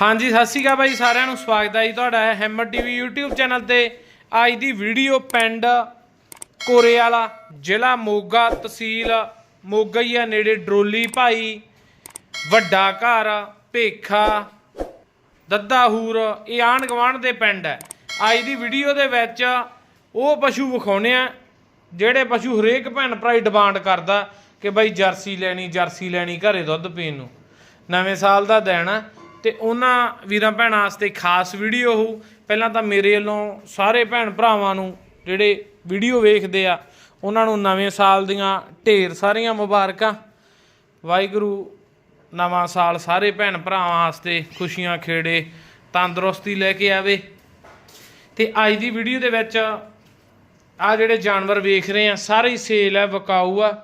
ਹਾਂਜੀ, ਸਤਿ ਸ਼੍ਰੀ ਅਕਾਲ ਬਾਈ, ਸਾਰਿਆਂ ਨੂੰ ਸਵਾਗਤ ਹੈ ਜੀ ਤੁਹਾਡਾ ਹੈ ਹੈਮਰ ਟੀਵੀ YouTube ਚੈਨਲ ਤੇ। ਅੱਜ ਦੀ ਵੀਡੀਓ ਪਿੰਡ ਕੋਰੇ ਵਾਲਾ ਜ਼ਿਲ੍ਹਾ ਮੋਗਾ ਤਹਿਸੀਲ ਮੋਗਾ ਹੀ ਆ ਨੇੜੇ ਡਰੋਲੀ ਭਾਈ, ਵੱਡਾ ਘਰ, ਭੇਖਾ ਦੱਦਾਹੂਰ ਇਹ ਆਣ ਗਵਾਂਢ ਦੇ ਪਿੰਡ ਹੈ। ਅੱਜ ਦੀ ਵੀਡੀਓ ਦੇ ਵਿੱਚ ਉਹ ਪਸ਼ੂ ਵਿਖਾਉਣੇ ਆ, ਜਿਹੜੇ ਪਸ਼ੂ ਹਰੇਕ ਭੈਣ ਭਰਾ ਹੀ ਡਿਮਾਂਡ ਕਰਦਾ ਕਿ ਬਾਈ ਜਰਸੀ ਲੈਣੀ ਜਰਸੀ ਲੈਣੀ ਘਰੇ ਦੁੱਧ ਪੀਣ ਨੂੰ। ਨਵੇਂ ਸਾਲ ਦਾ ਦਿਨ ਆ ਤੇ ਉਹਨਾਂ ਵੀਰਾਂ ਭੈਣਾਂ ਵਾਸਤੇ ਖਾਸ ਵੀਡੀਓ ਹੋਊ। ਪਹਿਲਾਂ ਤਾਂ ਮੇਰੇ ਵੱਲੋਂ ਸਾਰੇ ਭੈਣ ਭਰਾਵਾਂ ਨੂੰ ਜਿਹੜੇ ਵੀਡੀਓ ਵੇਖਦੇ ਆ, ਉਹਨਾਂ ਨੂੰ ਨਵੇਂ ਸਾਲ ਦੀਆਂ ਢੇਰ ਸਾਰੀਆਂ ਮੁਬਾਰਕਾਂ। ਵਾਹਿਗੁਰੂ ਨਵਾਂ ਸਾਲ ਸਾਰੇ ਭੈਣ ਭਰਾਵਾਂ ਵਾਸਤੇ ਖੁਸ਼ੀਆਂ ਖੇੜੇ, ਤੰਦਰੁਸਤੀ ਲੈ ਕੇ ਆਵੇ। ਤੇ ਅੱਜ ਦੀ ਵੀਡੀਓ ਦੇ ਵਿੱਚ ਆ ਜਿਹੜੇ ਜਾਨਵਰ ਵੇਖ ਰਹੇ ਆ, ਸਾਰੇ ਹੀ ਸੇਲ ਹੈ ਵਿਕਾਊ ਆ।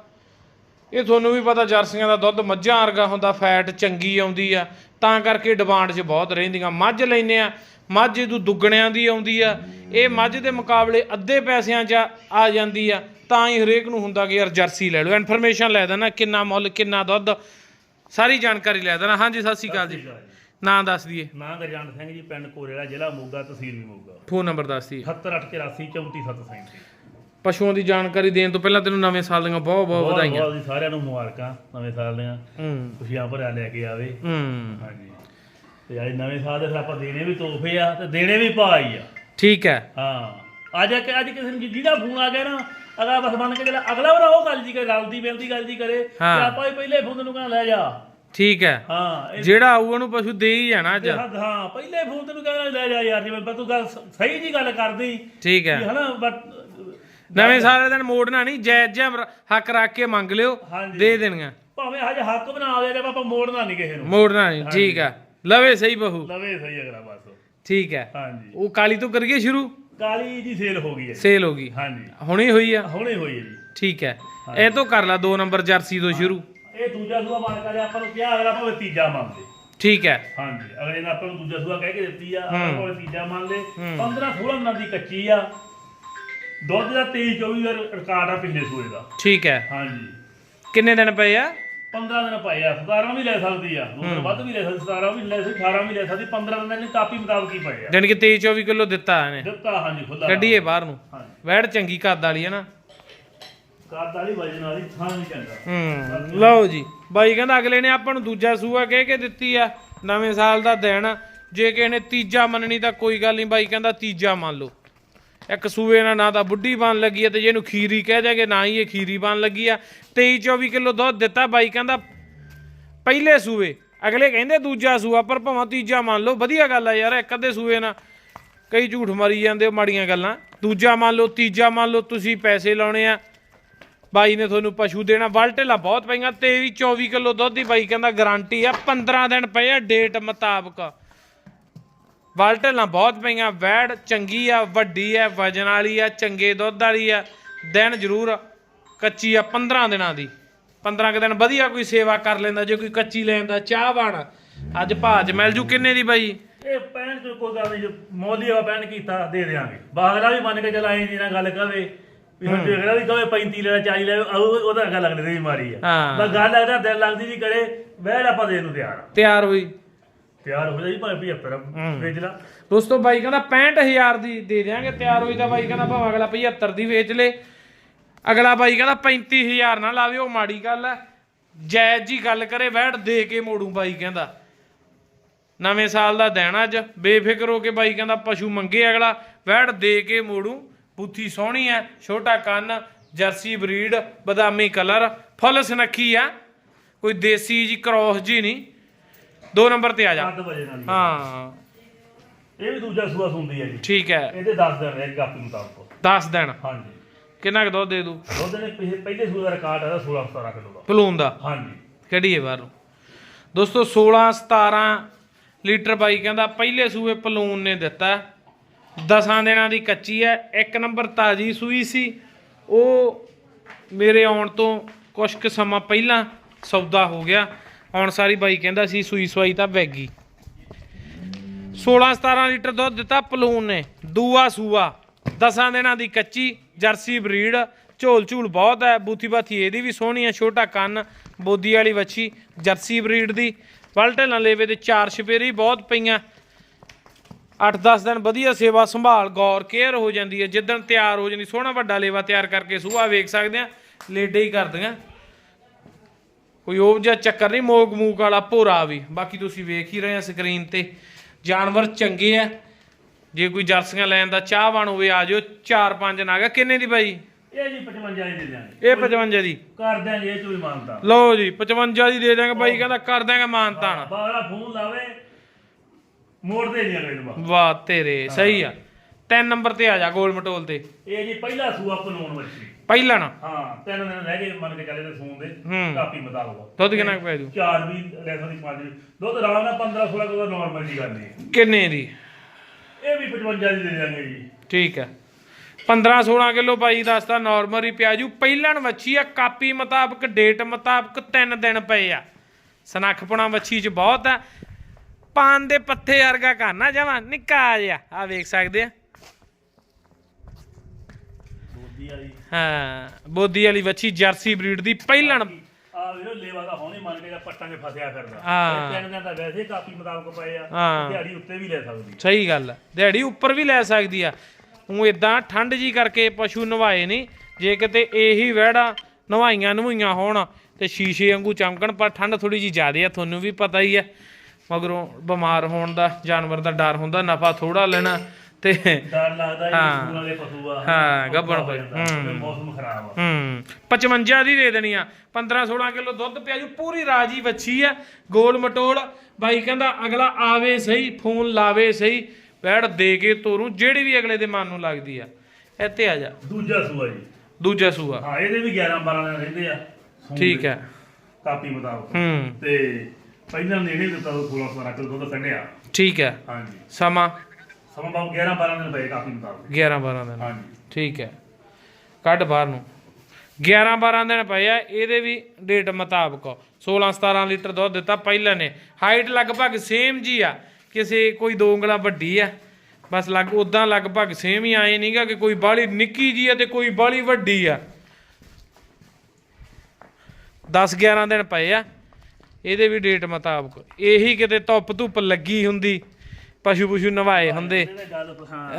ਇਹ ਤੁਹਾਨੂੰ ਵੀ ਪਤਾ ਜਰਸੀਆਂ ਦਾ ਦੁੱਧ ਮੱਝਾਂ ਵਰਗਾ ਹੁੰਦਾ ਫੈਟ ਚੰਗੀ ਆਉਂਦੀ ਆ। ਤਾਂ ਕਰਕੇ ਡਿਮਾਂਡ 'ਚ ਬਹੁਤ ਰਹਿੰਦੀਆਂ। ਮੱਝ ਲੈਨੇ ਆ ਮੱਝ ਇਹਦੋਂ ਦੁੱਗਣਿਆਂ ਦੀ ਆਉਂਦੀ ਆ। ਇਹ ਮੱਝ ਦੇ ਮੁਕਾਬਲੇ ਅੱਧੇ ਪੈਸਿਆਂ 'ਚ ਆ ਜਾਂਦੀ ਆ। ਤਾਂ ਹੀ ਹਰੇਕ ਨੂੰ ਹੁੰਦਾ ਕਿ ਯਾਰ ਜਰਸੀ ਲੈ ਲਓ। ਇਨਫੋਰਮੇਸ਼ਨ ਲੈ ਦੇਣਾ ਕਿੰਨਾ ਮੁੱਲ ਕਿੰਨਾ ਦੁੱਧ। ਸਾਰੀ ਜਾਣਕਾਰੀ ਲੈ ਦੇਣਾ। ਹਾਂਜੀ ਸਤਿ ਸ਼੍ਰੀ ਅਕਾਲ ਜੀ। ਨਾਂ ਦੱਸ ਦਈਏ। ਨਾਂ ਗਰਜੰਟ ਸਿੰਘ ਜੀ ਪਿੰਡ ਕੋਰੇਲਾ ਜ਼ਿਲ੍ਹਾ ਮੋਗਾ ਤਹਿਸੀਲ ਵੀ ਮੋਗਾ। ਫੋਨ ਨੰਬਰ ਦੱਸ ਦਈਏ। 7884 34737 ਪਸ਼ੂਆਂ ਦੀ ਜਾਣਕਾਰੀ ਦੇਣ ਤੋਂ ਪਹਿਲਾਂ ਤੈਨੂੰ ਨਵੇਂ ਸਾਲ ਦੀਆਂ ਬਹੁਤ ਬਹੁਤ ਵਧਾਈਆਂ ਬਹੁਤ ਜੀ ਸਾਰਿਆਂ ਨੂੰ ਮੁਬਾਰਕਾਂ ਨਵੇਂ ਸਾਲ ਦੀਆਂ। ਖੁਸ਼ੀਆਂ ਭਰਿਆ ਲੈ ਕੇ ਆਵੇ। ਹਾਂਜੀ। ਤੇ ਅੱਜ ਨਵੇਂ ਸਾਲ ਦੇ ਫਿਰ ਆਪਾਂ ਦੇਣੇ ਵੀ ਤੋਹਫੇ ਆ ਤੇ ਦੇਣੇ ਵੀ ਭਾਈ ਆ। ਠੀਕ ਹੈ। ਹਾਂ। ਅੱਜ ਅੱਜ ਕਿਸੇ ਨੂੰ ਜਿਹਦਾ ਫੋਨ ਆ ਗਿਆ ਨਾ ਅਗਲਾ ਬਸ ਬਣ ਕੇ ਜਿਹੜਾ ਅਗਲਾ ਵਾਰ ਉਹ ਗੱਲ ਜੀ ਕਰੇ ਰਲਦੀ ਮਿਲਦੀ ਗੱਲ ਜੀ ਕਰੇ ਤੇ। ਆਪਾਂ ਹੀ ਪਹਿਲੇ ਫੋਨ ਨੂੰ ਕਹਾਂ ਲੈ ਜਾ। ਠੀਕ ਹੈ। ਹਾਂ ਜਿਹੜਾ ਆਊ ਉਹਨੂੰ ਪਸ਼ੂ ਦੇ ਹੀ ਜਾਣਾ ਅੱਜ। ਹਾਂ ਪਹਿਲੇ ਫੋਨ ਤੈਨੂੰ ਕਹਿੰਦਾ ਲੈ ਜਾ ਯਾਰ ਜਿਵੇਂ ਤੂੰ ਗੱਲ ਸਹੀ ਜੀ ਗੱਲ ਕਰਦੀ। ਠੀਕ ਹੈ। ਹਨਾ ਬਟ ਨਵੇਂ ਦੇ ਦਿਨ ਮੋੜਨਾ ਨਹੀਂ ਜਾਇਜ਼ ਜਿਹਾ ਰ- ਹੱਕ ਰੱਖ ਕੇ ਮੰਗ ਲਿਓ ਹਾਂਜੀ। ਦੇ ਦੇਣੀਆਂ। ਭਾਵੇਂ ਹਜੇ ਹੱਕ ਬਣਾ ਦੇ ਤੇ ਆਪਾਂ ਮੋੜਨਾ ਨਹੀਂ ਕਿਸੇ ਨੂੰ। ਮੋੜਨਾ ਨਹੀਂ ਠੀਕ ਹੈ ਲਵੇ ਸਹੀ ਬਹੂ। ਲਵੇ ਸਹੀ ਅਗਲਾ ਬਸ। ਠੀਕ ਹੈ ਹਾਂਜੀ। ਉਹ ਕਾਲੀ ਤੋਂ ਕਰੀਏ ਸ਼ੁਰੂ? ਕਾਲੀ ਦੀ ਸੇਲ ਹੋ ਗਈ ਹੈ ਜੀ। ਸੇਲ ਹੋ ਗਈ। ਹਾਂਜੀ। ਹੁਣੇ ਹੋਈ ਆ? ਹੁਣੇ ਹੋਈ ਹੈ ਜੀ। ਠੀਕ ਹੈ ਇਹ ਤੋਂ ਕਰ ਲਾ 2 ਨੰਬਰ ਜਰਸੀ ਤੋਂ ਸ਼ੁਰੂ। ਇਹ ਦੂਜਾ ਸੂਆ ਮੰਨ ਕੇ ਆਪਾਂ ਨੂੰ ਕਿਹਾ ਅਗਲਾ ਭਾਵੇਂ ਤੀਜਾ ਮੰਨ ਲੇ। ਠੀਕ ਹੈ ਹਾਂਜੀ। ਅਗਲੇ ਨੇ ਆਪਾਂ ਨੂੰ ਦੂਜਾ ਸੂਆ ਕਹਿ ਕੇ ਦਿੱਤੀ ਆ ਆਪਾਂ ਭਾਵੇਂ ਤੀਜਾ ਮੰਨ ਲੇ। 15 16 ਦਿਨਾਂ ਦੀ ਕੱਚੀ ਆ। ਦੁੱਧ ਦਾ 23 24 ਦਾ ਰਿਕਾਰਡ ਆ ਪਿਛਲੇ ਸੂਏ ਦਾ। ਠੀਕ ਹੈ। ਹਾਂਜੀ। ਕਿੰਨੇ ਦਿਨ ਪਏ ਆ? 15 ਦਿਨ ਪਏ ਆ 17 ਵੀ ਲੈ ਸਕਦੀ ਆ ਦੋ ਦਿਨ ਵੱਧ ਵੀ ਲੈ ਸਕਦੀ 17 ਵੀ ਲੈ ਸਕਦੀ 18 ਵੀ ਲੈ ਸਕਦੀ 15 ਦਿਨਾਂ ਦੀ ਕਾਪੀ ਮੁਤਾਬਕ ਹੀ ਪਏ ਆ। ਜਾਣੀ ਕਿ 23 24 ਕਿਲੋ ਦਿੱਤਾ ਇਹਨੇ। ਦਿੱਤਾ ਹਾਂਜੀ ਖੁੱਲਾ ਕੱਢੀਏ ਬਾਹਰ ਨੂੰ। ਵੈੜ ਚੰਗੀ ਕੱਦ ਵਾਲੀ ਹੈ ਨਾ। ਕਾਦ ਵਾਲੀ ਵਜਨ ਵਾਲੀ ਥਾਂ ਵੀ ਚੰਗਾ। ਹੂੰ ਲਓ ਜੀ। ਬਾਈ ਕਹਿੰਦਾ ਅਗਲੇ ਨੇ ਆਪਾਂ ਨੂੰ ਦੂਜਾ ਸੂਆ ਕਹਿ ਕੇ ਦਿੱਤੀ ਆ ਨਵੇਂ ਸਾਲ ਦਾ ਦਿਨ। ਜੇ ਕਿਸੇ ਨੇ ਤੀਜਾ ਮੰਨਣੀ ਤਾਂ ਕੋਈ ਗੱਲ ਨਹੀਂ ਬਾਈ ਕਹਿੰਦਾ ਤੀਜਾ ਮੰਨ ਲਓ। ਇੱਕ ਸੂਏ ਨਾਲ ਨਾ ਤਾਂ ਬੁੱਢੀ ਬਣ ਲੱਗੀ ਆ ਤੇ ਜਿਹਨੂੰ ਖੀਰੀ ਕਹਿ ਜਾਗੇ, ਨਾ ਹੀ ਇਹ ਖੀਰੀ ਬਣ ਲੱਗੀ ਆ। 23 24 ਕਿਲੋ ਦੁੱਧ ਦਿੱਤਾ ਬਾਈ, ਕਹਿੰਦਾ ਪਹਿਲੇ ਸੂਏ, ਅਗਲੇ ਕਹਿੰਦੇ ਦੂਜਾ ਸੂਆ, ਪਰ ਭਾਵੇਂ ਤੀਜਾ ਮੰਨ ਲਓ, ਵਧੀਆ ਗੱਲ ਆ ਯਾਰ, ਇੱਕ ਅੱਧੇ ਸੂਏ ਨਾਲ ਕਈ ਝੂਠ ਮਾਰੀ ਜਾਂਦੇ ਮਾੜੀਆਂ ਗੱਲਾਂ। ਦੂਜਾ ਮੰਨ ਲਓ, ਤੀਜਾ ਮੰਨ ਲਓ, ਤੁਸੀਂ ਪੈਸੇ ਲਾਉਣੇ ਆ। ਬਾਈ ਨੇ ਤੁਹਾਨੂੰ ਪਸ਼ੂ ਦੇਣਾ, ਵਲਟੇਲਾ ਬਹੁਤ ਪਈਆਂ 23 24 ਕਿਲੋ ਦੁੱਧ ਦੀ ਬਾਈ ਕਹਿੰਦਾ ਗਾਰੰਟੀ ਆ 15 ਦਿਨ ਪਏ ਆ ਡੇਟ ਮੁਤਾਬਕ। ਵਲਟੇਲਾ ਬਹੁਤ ਪਈਆਂ ਵੈੜ ਚੰਗੀ ਆ ਵੱਡੀ ਆ ਵਜਨ ਵਾਲੀ ਆ ਚੰਗੇ ਦੁੱਧ ਵਾਲੀ ਆ। ਦਿਨ ਜ਼ਰੂਰ ਕੱਚੀ ਆ 15 ਦਿਨਾਂ ਦੀ। 15 ਕੁ ਦਿਨ ਵਧੀਆ ਕੋਈ ਸੇਵਾ ਕਰ ਲੈਂਦਾ ਜੇ ਕੋਈ ਕੱਚੀ ਲੈਂਦਾ ਚਾਹ ਬਣ ਅੱਜ ਭਾਜ ਮਿਲ ਜੂ ਕਿੰਨੇ ਦੀ ਬਾਈ? ਇਹ ਪੈਣ ਚ ਕੋਈ ਗੱਲ ਨਹੀਂ ਜੋ ਮੋਲੀ ਆ ਪੈਣ ਕੀਤਾ ਦੇ ਦੇਾਂਗੇ ਬਾਗਲਾ ਵੀ ਮੰਨ ਕੇ ਚੱਲ ਆਏ ਜੀ ਨਾਲ ਗੱਲ ਕਵੇ ਵੀ ਹੁਣ ਜਿਹੜਾ ਵੀ ਕਵੇ 35 ਲੈ 40 ਲੈ ਉਹ- ਉਹਦਾ ਗੱਲ ਅਗਲੇ ਦੀ ਮਾਰੀ ਆ। ਹਾਂ। ਬਸ ਗੱਲ ਅਗਦਾ ਦਿਲ ਲੱਗਦੀ ਵੀ ਕਰੇ ਵਹਿੜ ਆਪਾਂ ਦੇਣ ਨੂੰ ਤਿਆਰ ਆ। ਤਿਆਰ ਹੋਈ। ਤਿਆਰ ਹੋ ਜਾਈ ਭਾਵੇਂ 75 ਵੇਚ ਲਾ ਦੋਸਤੋ ਬਾਈ ਕਹਿੰਦਾ 65000 ਦੀ ਦੇ ਦਿਆਂਗੇ ਤਿਆਰ ਹੋਈ ਤਾਂ ਬਾਈ ਕਹਿੰਦਾ ਭਾਵੇਂ ਅਗਲਾ 75 ਦੀ ਵੇਚ ਲੇ। ਅਗਲਾ ਬਾਈ ਕਹਿੰਦਾ 35000 ਨਾ ਲਾਵੇ ਉਹ ਮਾੜੀ ਗੱਲ ਹੈ। ਜਾਇਜ਼ ਜੀ ਗੱਲ ਕਰੇ ਵੈੜ ਦੇ ਕੇ ਮੋੜੂ ਬਾਈ ਕਹਿੰਦਾ। ਨਵੇਂ ਸਾਲ ਦਾ ਦਿਨ ਅੱਜ ਬੇਫਿਕਰ ਹੋ ਕੇ ਬਾਈ ਕਹਿੰਦਾ ਪਸ਼ੂ ਮੰਗੇ ਅਗਲਾ ਵੈੜ ਦੇ ਕੇ ਮੋੜੂ। ਬੁੱਥੀ ਸੋਹਣੀ ਹੈ ਛੋਟਾ ਕੰਨ ਜਰਸੀ ਬਰੀਡ ਬਦਾਮੀ ਕਲਰ ਫੁੱਲ ਸਨੱਖੀ ਆ। ਕੋਈ ਦੇਸੀ ਜੀ ਕ੍ਰੋਸ ਜੀ ਨਹੀਂ। ਦੋ ਨੰਬਰ ਤੇ ਆ ਜਾ। 7 ਵਜੇ ਨਾਲ ਹੀ। ਹਾਂ। ਇਹ ਵੀ ਦੂਜਾ ਸੂਆ ਸੁਣਦੀ ਹੈ ਜੀ। ਠੀਕ ਹੈ। ਇਹਦੇ 10 ਦਿਨ ਰਹਿ ਗਾਪੀ ਮੁਤਾਬਕ। 10 ਦਿਨ। ਹਾਂਜੀ। ਕਿੰਨਾ ਕੁ ਦੁੱਧ ਦੇ ਦੂ? ਦੁੱਧ ਪਹਿ- ਪਹਿਲੇ ਸੂਏ ਦਾ ਰਿਕਾਰਡ ਹੈ 16 17 ਕਿਲੋ ਦਾ। ਪਲੂਨ ਦਾ? ਹਾਂਜੀ। ਕਿਹੜੀ ਹੈ ਬਾਹਰੋਂ? ਦੋਸਤੋ 16 17 ਲੀਟਰ ਬਾਈ ਕਹਿੰਦਾ ਪਹਿਲੇ ਸੂਏ ਪਲੂਨ ਨੇ ਦਿੱਤਾ। ਦਸਾਂ ਦਿਨਾਂ ਦੀ ਕੱਚੀ ਹੈ। ਇੱਕ ਨੰਬਰ ਤਾਜੀ ਸੂਈ ਸੀ। ਉਹ ਮੇਰੇ ਆਉਣ ਤੋਂ ਕੁਝ ਕੁ ਸਮਾਂ ਪਹਿਲਾਂ ਸੌਦਾ ਹੋ ਗਿਆ। ਆਉਣ ਸਾਰੀ ਬਾਈ ਕਹਿੰਦਾ ਸੀ ਸੂਈ ਸਵਾਈ ਤਾਂ ਵੈਗੀ 16 17 ਲੀਟਰ ਦੁੱਧ ਦਿੱਤਾ ਪਲੂਨ ਨੇ, ਦੂਆ ਸੂਆ, ਦਸਾਂ ਦਿਨਾਂ ਦੀ ਕੱਚੀ, ਜਰਸੀ ਬਰੀਡ, ਝੋਲ ਝੂਲ ਬਹੁਤ ਹੈ, ਬੂਥੀ ਬਾਥੀ ਇਹਦੀ ਵੀ ਸੋਹਣੀ ਆ, ਛੋਟਾ ਕੰਨ, ਬੋਦੀ ਵਾਲੀ ਵੱਛੀ, ਜਰਸੀ ਬਰੀਡ ਦੀ ਵਲਟੇਲਾਂ ਲੇਵੇ ਦੇ ਚਾਰ ਛਪੇਰੀ ਬਹੁਤ ਪਈਆਂ। 8-10 ਦਿਨ ਵਧੀਆ ਸੇਵਾ ਸੰਭਾਲ, ਗੌਰ, ਕੇਅਰ ਹੋ ਜਾਂਦੀ ਹੈ, ਜਿੱਦਣ ਤਿਆਰ ਹੋ ਜਾਂਦੀ, ਸੋਹਣਾ ਵੱਡਾ ਲੇਵਾ ਤਿਆਰ ਕਰਕੇ ਸੂਆ ਵੇਖ ਸਕਦੇ ਆ ਲੇਡੇ ਹੀ ਕਰਦੀਆਂ। ਕੋਈ ਉਹ ਜਿਹਾ ਚੱਕਰ ਨਹੀਂ ਮੋਗ ਮੂਕ ਵਾਲਾ ਭੋਰਾ ਵੀ। ਬਾਕੀ ਤੁਸੀਂ ਵੇਖ ਹੀ ਰਹੇ ਆ ਸਕਰੀਨ ਤੇ। ਜਾਨਵਰ ਚੰਗੇ ਆ। ਜੇ ਕੋਈ ਜਰਸੀਆਂ ਲੈਣ ਦਾ ਚਾਹਵਾਨ ਹੋਵੇ ਆ ਜਾਓ 4-5 ਨਾਗਾ ਕਿੰਨੇ ਦੀ ਬਾਈ? ਇਹ ਜੀ 55 ਦੀ ਦੇ ਦਿਆਂਗੇ। ਇਹ 55 ਦੀ। ਕਰ ਦਿਆਂਗੇ ਇਹ ਹੀ ਮਾਨਤਾ। ਲਓ ਜੀ 55 ਦੀ ਦੇ ਬਾਈ ਕਹਿੰਦਾ ਕਰ ਦਾਂਗੇ ਮਾਨਤਾਨ ਬਾਗਲਾ ਫੋਨ ਲਾਵੇ ਮੋੜ ਦੇ ਨਹੀਂ ਅਗਲੇ ਵਾਹ ਤੇਰੇ ਸਹੀ ਆ। ਤਿੰਨ ਨੰਬਰ ਤੇ ਆ ਜਾ ਗੋਲ ਮਟੋਲ ਤੇ। ਇਹ ਜੀ ਪਹਿਲਾ ਸੂਆ ਪਨੂਣ ਵੱਛੀ। ਪਹਿਲਾ ਨਾ। ਹਾਂ ਤਿੰਨ ਦਿਨ ਰਹਿ ਗਏ ਮੰਨ ਕੇ ਚੱਲੇ ਤੇ ਸੂਣ ਦੇ ਹੂੰ। ਕਾਪੀ ਮੁਤਾਬਕ। ਦੁੱਧ ਕਿੰਨਾ ਕੁ ਪੈ ਜੂ? ਚਾਰ ਵੀ ਲੈ ਸਕਦੀ ਪੰਜ ਵੀ ਦੁੱਧ ਰਾਣਾ ਨਾਲ 15 16 ਕਿਲੋ ਨਾਰਮਲ ਦੀ ਗੱਲ ਨਹੀਂ ਕਿੰਨੇ ਦੀ? ਇਹ ਵੀ 55 ਦੀ ਦੇ ਦਿਆਂਗੇ ਜੀ। ਠੀਕ ਹੈ। 15 16 ਕਿਲੋ ਬਾਈ ਦੱਸਦਾ ਨਾਰਮਲ ਹੀ ਪਿਆ ਜੂ। ਪਹਿਲਣ ਵੱਛੀ ਆ ਕਾਪੀ ਮੁਤਾਬਕ ਡੇਟ ਮੁਤਾਬਕ 3 ਦਿਨ ਪਏ ਆ। ਸਨੱਖਪਣਾ ਵੱਛੀ ਚ ਬਹੁਤ ਆ। ਪਾਨ ਦੇ ਪੱਥੇ ਵਰਗਾ ਕਰਨਾ ਜਮਾ ਨਿੱਕਾ ਜਿਹਾ। ਆ ਵੇਖ ਸਕਦੇ ਆ। ਬੋਦੀ ਵਾਲੀ। ਹਾਂ ਬੋਦੀ ਵਾਲੀ ਵੱਛੀ ਜਰਸੀ ਬਰੀਡ ਦੀ ਪਹਿਲਣ। ਆ ਵੀਰੋ ਲੇਵਾ ਦਾ ਹੋਣੀ ਮੰਨ ਕੇ ਜਾਂ ਪੱਟਾਂ 'ਚ ਫਸਿਆ ਫਿਰਦਾ। ਹਾਂ। ਇਹ ਤਿੰਨ ਦਿਨ ਤਾਂ ਵੈਸੇ ਹੀ ਕਾਪੀ ਮੁਤਾਬਕ ਪਏ ਆ ਹਾਂ। ਦਿਹਾੜੀ ਉੱਤੇ ਵੀ ਲੈ ਸਕਦੀ ਸਹੀ ਗੱਲ ਆ। ਦਿਹਾੜੀ ਉੱਪਰ ਵੀ ਲੈ ਸਕਦੀ ਆ। ਉਹ ਇਦਾਂ ਠੰਡ ਜੀ ਕਰਕੇ ਪਸ਼ੂ ਨਵਾਏ ਨਹੀਂ ਜੇ ਕਿਤੇ ਇਹੀ ਵਹਿੜਾ ਨਵਾਈਆਂ ਨਵਾਈਆਂ ਹੋਣ ਤੇ ਸ਼ੀਸ਼ੇ ਵਾਂਗੂ ਚਮਕਣ ਪਰ ਠੰਡ ਥੋੜੀ ਜੀ ਜ਼ਿਆਦੇ ਆ ਤੁਹਾਨੂੰ ਵੀ ਪਤਾ ਹੀ ਆ। ਮਗਰੋਂ ਬਿਮਾਰ ਹੋਣ ਦਾ ਜਾਨਵਰ ਦਾ ਡਰ ਹੁੰਦਾ ਨਫਾ ਥੋੜਾ ਲੈਣਾ। ਤੇ ਡਰ ਲੱਗਦਾ ਜੀ ਹਾਂ। ਸਕੂਲ ਵਾਲੇ ਪਸ਼ੂ ਆ। ਹਾਂ, ਔਖਾ ਗੱਭਣ ਹੋ। ਜਾਂਦਾ, ਹੂੰ। ਮੌਸਮ ਖਰਾਬ ਆ। ਹੂੰ 55 ਦੀ ਦੇ ਦੇਣੀ ਆ। 15 16 ਕਿਲੋ ਦੁੱਧ ਪਿਆ ਜੂ ਪੂਰੀ ਰਾਜੀ ਵੱਛੀ ਆ ਗੋਲ ਮਟੋਲ। ਬਾਈ ਕਹਿੰਦਾ ਅਗਲਾ ਆਵੇ ਸਹੀ ਫੋਨ ਲਾਵੇ ਸਹੀ ਬੈੜ ਦੇ ਕੇ ਤੋਰੂ ਜਿਹੜੀ ਵੀ ਅਗਲੇ ਦੇ ਮਨ ਨੂੰ ਲੱਗਦੀ ਆ। ਇੱਥੇ ਆ ਜਾ। ਦੂਜਾ ਸੂਆ ਜੀ। ਦੂਜਾ ਸੂਆ। ਹਾਂ ਇਹਦੇ ਵੀ 11 12 ਦਿਨ ਰਹਿੰਦੇ ਆ। ਸੂਣ ਠੀਕ ਦੇ ਹੈ ਕਾਪੀ ਮੁਤਾਬਕ। ਹੂੰ। ਤੇ ਪਹਿਲਾਂ ਨੇੜੇ ਦਿੱਤਾ ਉਹ 16 17 ਕਿਲੋ ਦੁੱਧ ਕੱਢਿਆ ਠੀਕ ਹੈ ਹਾਂਜੀ। ਸਮਾਂ। ਸਮਾਂ ਬਾਬੂ 11 12 ਦਿਨ ਪਏ ਕਾਪੀ ਮੁਤਾਬਕ 11 12 ਦਿਨ। ਹਾਂਜੀ। ਠੀਕ ਹੈ। ਕੱਢ ਬਾਹਰ ਨੂੰ। 11 12 ਦਿਨ ਪਏ ਆ ਇਹਦੇ ਵੀ ਡੇਟ ਮੁਤਾਬਕ। 16 17 ਲੀਟਰ ਦੁੱਧ ਦਿੱਤਾ ਪਹਿਲਾਂ ਨੇ। ਹਾਈਟ ਲਗਭਗ ਸੇਮ ਜੀ ਆ ਕਿਸੇ ਕੋਈ ਦੋ ਉਂਗਲਾਂ ਵੱਡੀ ਆ। ਬਸ ਲੱਗ ਉਦਾਂ ਲਗਭਗ ਸੇਮ ਹੀ ਆਏ ਨਹੀਂਗਾ ਕਿ ਕੋਈ ਬਾਹਲੀ ਨਿੱਕੀ ਜੀ ਆ ਤੇ ਕੋਈ ਬਾਹਲੀ ਵੱਡੀ ਆ। 10 11 ਦਿਨ ਪਏ ਆ ਇਹਦੇ ਵੀ ਡੇਟ ਮੁਤਾਬਕ। ਇਹੀ ਕਿਤੇ ਧੁੱਪ ਧੁੱਪ ਲੱਗੀ ਹੁੰਦੀ। ਪਸ਼ੂ ਪਸ਼ੂ ਨਵਾਏ ਹੁੰਦੇ।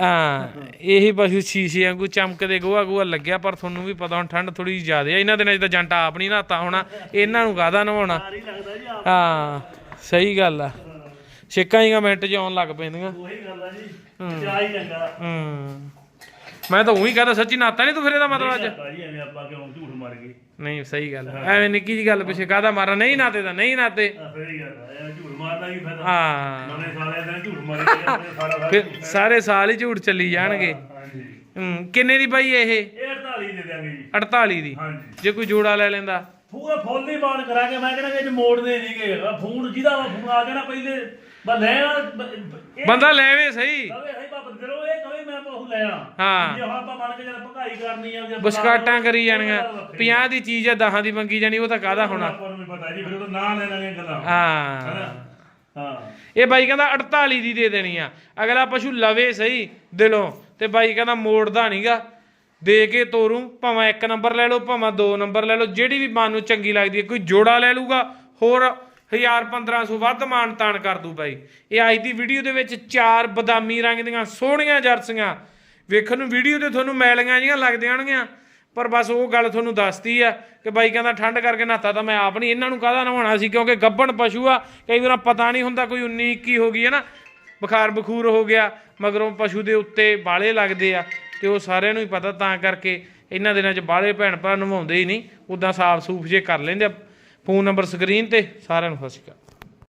ਹਾਂ। ਇਹੀ ਪਸ਼ੂ ਸ਼ੀਸ਼ੇ ਵਾਂਗੂ ਚਮਕਦੇ ਗੋਹਾ ਗੋਹਾ ਲੱਗਿਆ ਪਰ ਤੁਹਾਨੂੰ ਵੀ ਪਤਾ ਹੁਣ ਠੰਡ ਥੋੜੀ ਜ਼ਿਆਦਾ ਇਹਨਾਂ ਦਿਨਾਂ 'ਚ ਤਾਂ ਜੰਟਾ ਆਪ ਨਹੀਂ ਨਹਾਤਾ ਹੋਣਾ ਇਹਨਾਂ ਨੂੰ ਕਾਹਦਾ ਨਵਾਉਣਾ ਹਾਂ ਸਹੀ ਗੱਲ ਆ। ਛਿੱਕਾਂ ਹੀ ਮਿੰਟ 'ਚ ਆਉਣ ਲੱਗ ਪੈਂਦੀਆਂ। ਉਹੀ ਗੱਲ ਆ ਜੀ। ਚਾਹ ਹੀ ਚੰਗਾ। ਹੂੰ। ਮੈਂ ਤਾਂ ਉਹੀ ਕਹਦਾ ਸੱਚੀ ਨਾਤਾ ਨਹੀਂ ਤੂੰ ਫਿਰ ਇਹਦਾ ਮਤਲਬ ਅੱਜ? ਭਾਜੀ ਐਵੇਂ ਆਪਾਂ ਕਿਉਂ ਝੂਠ ਮਾਰ ਗਏ? ਨਹੀਂ ਸਹੀ ਗੱਲ। ਐਵੇਂ ਨਿੱਕੀ ਜੀ ਗੱਲ ਪਿੱਛੇ ਕਾਹਦਾ ਮਾਰਾ? ਨਹੀਂ ਨਾਤੇ ਤਾਂ ਨਹੀਂ ਨਾਤੇ ਆ ਸਹੀ ਗੱਲ ਆ ਐਵੇਂ ਝੂਠ ਮਾਰਦਾ ਕੀ ਫਾਇਦਾ ਹਾਂ। ਨਵੇਂ ਸਾਲੇ ਦਿਨ ਝੂਠ ਮਾਰੀ ਜਾਂਦੇ ਸਾਰਾ ਸਾਰਾ ਫਿਰ ਸਾਰੇ ਸਾਲ ਹੀ ਝੂਠ ਚੱਲੀ ਜਾਣਗੇ। ਹਾਂਜੀ। ਹੂੰ ਕਿੰਨੇ ਦੀ ਬਾਈ ਇਹ? ਇਹ 48 ਦੇ ਦਿਆਂਗੇ ਜੀ। 48 ਦੀ। ਹਾਂਜੀ। ਜੇ ਕੋਈ ਜੋੜਾ ਲੈ ਲੈਂਦਾ। ਪੂਰਾ ਫੁੱਲ ਹੀ ਬਾਣ ਕਰਾਂਗੇ ਮੈਂ ਕਹਿੰਦਾ ਕਿ ਮੋੜਦੇ ਨਹੀਂਗੇ ਫੋਨ ਜਿਹਦਾ ਵਾ ਫੋਨ ਆ ਗਿਆ ਨਾ ਪਹਿਲੇ। ਬਸ ਲੈ ਆ ਬ- ਇਹ ਬੰਦਾ ਲੈਵੇ ਸਹੀ। ਕਵੇ ਹੈ ਬਾਬਾ ਦਿਲੋਂ ਇਹ ਕਵੇ ਲੈਣਾ ਹਾਂ। ਜੇ ਹੁਣ ਆਪਾਂ ਮੰਨ ਕੇ ਜਦ ਭਗਾਈ ਕਰਨੀ ਆ ਜਾਂ ਬਸਕਾਟਾਂ ਕਰੀ ਜਾਣੀਆਂ। ਉਹ ਗੱਲ ਵੱਖਰੀ। 50 ਦੀ ਚੀਜ਼ ਆ 10 ਦੀ ਮੰਗੀ ਜਾਣੀ ਉਹ ਤਾਂ ਕਾਹਦਾ ਹੋਣਾ? ਆਪਾਂ ਨੂੰ ਵੀ ਪਤਾ ਜੀ ਫਿਰ ਉਹ ਤਾਂ ਨਾਂ ਲੈਣ ਵਾਲੀਆਂ ਗੱਲਾਂ ਹਾਂ। ਹੈਨਾ? ਹਾਂ। ਇਹ ਬਾਈ ਕਹਿੰਦਾ 48 ਦੀ ਦੇ ਦੇਣੀ ਆ। ਅਗਲਾ ਪਸ਼ੂ ਲਵੇ ਸਹੀ ਦਿਲੋਂ ਤੇ ਬਾਈ ਕਹਿੰਦਾ ਮੋੜਦਾ ਨਹੀਂਗਾ ਦੇ ਕੇ ਤੋਰੂ ਭਾਵੇਂ ਇੱਕ ਨੰਬਰ ਲੈ ਲਓ ਭਾਵੇਂ ਦੋ ਨੰਬਰ ਲੈ ਲਓ ਜਿਹੜੀ ਵੀ ਮਨ ਨੂੰ ਚੰਗੀ ਲੱਗਦੀ ਹੈ ਕੋਈ ਜੋੜਾ ਲੈ ਲੂਗਾ ਹੋਰ 1000 1500 ਵੱਧ ਮਾਨ ਤਾਨ ਕਰ ਦੂ ਬਾਈ। ਇਹ ਅੱਜ ਦੀ ਵੀਡੀਓ ਦੇ ਵਿੱਚ ਚਾਰ ਬਦਾਮੀ ਰੰਗ ਦੀਆਂ ਸੋਹਣੀਆਂ ਜਰਸੀਆਂ ਵੇਖਣ ਨੂੰ ਵੀਡੀਓ ਤੇ ਤੁਹਾਨੂੰ ਮੈਲੀਆਂ ਜੀਆਂ ਲੱਗਦੀਆਂ ਹੋਣਗੀਆਂ ਪਰ ਬਸ ਉਹ ਗੱਲ ਤੁਹਾਨੂੰ ਦੱਸਦੀ ਆ ਕਿ ਬਾਈ ਕਹਿੰਦਾ ਠੰਡ ਕਰਕੇ ਨਹਾਤਾ ਤਾਂ ਮੈਂ ਆਪ ਨਹੀਂ, ਇਹਨਾਂ ਨੂੰ ਕਾਹਦਾ ਨਹਾਉਣਾ ਸੀ? ਕਿਉਂਕਿ ਗੱਬਣ ਪਸ਼ੂ ਆ, ਕਈ ਵਾਰ ਪਤਾ ਨਹੀਂ ਹੁੰਦਾ ਕੋਈ 19 21 ਹੋ ਗਈ ਹੈ ਨਾ। ਬੁਖਾਰ ਬਖੂਰ ਹੋ ਗਿਆ, ਮਗਰੋਂ ਪਸ਼ੂ ਦੇ ਉੱਤੇ ਬਾਲੇ ਲੱਗਦੇ ਆ ਤੇ ਉਹ ਸਾਰਿਆਂ ਨੂੰ ਹੀ ਪਤਾ ਤਾਂ ਕਰਕੇ ਇਹਨਾਂ ਦਿਨਾਂ 'ਚ ਬਾਲੇ ਭੈਣ ਭਰਾ ਨਵਾਉਂਦੇ ਹੀ ਨਹੀਂ। ਉਦਾਂ ਸਾਫ਼ ਸੂਫ ਜੇ ਕਰ ਲੈਂਦੇ ਆ। ਫੋਨ ਨੰਬਰ ਸਕਰੀਨ ਤੇ ਸਾਰਿਆਂ ਨੂੰ ਸਤਿ ਸ਼੍ਰੀ ਅਕਾਲ।